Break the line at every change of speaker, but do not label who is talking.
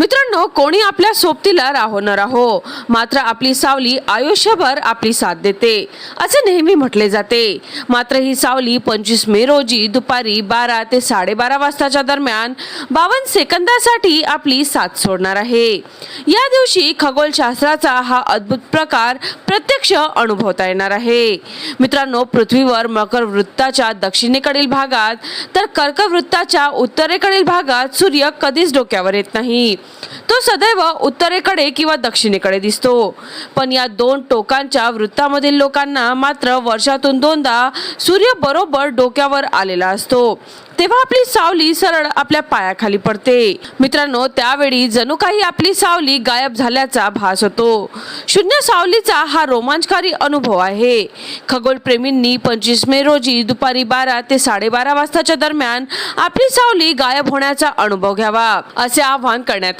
मित्रांनो कोणी आपल्या सोबतीला राहो न राहो मात्र आपली सावली आयुष्यभर आपली साथ देते. असे नेहमी म्हटले जाते. मात्र ही सावली पंचवीस मे रोजी दुपारी बारा ते साडेबारा वाजताच्या दरम्यान बावन्न सेकंदासाठी आपली साथ सोडणार आहे. या दिवशी खगोलशास्त्राचा हा अद्भुत प्रकार प्रत्यक्ष अनुभवता येणार आहे. मित्रांनो पृथ्वीवर मकर वृत्ताच्या दक्षिणेकडील भागात तर कर्कवृत्ताच्या उत्तरेकडील भागात सूर्य कधीच डोक्यावर येत नाही. तो सदैव उत्तरेकडे किंवा दक्षिणेकडे दिसतो. पण या दोन टोकांच्या वृत्तामधील लोकांना मात्र वर्षातून दोनदा सूर्य बरोबर डोक्यावर आलेला असतो. तेव्हा आपली सावली सरळ आपल्या पायाखाली पडते. मित्रांनो त्यावेळी जणू काही आपली सावली गायब झाल्याचा भास होतो. शून्य सावलीचा हा रोमांचकारी अनुभव आहे. खगोलप्रेमींनी पंचवीस मे रोजी दुपारी बारा ते साडेबारा वाजताच्या दरम्यान आपली सावली गायब होण्याचा अनुभव घ्यावा असे आवाहन करण्यात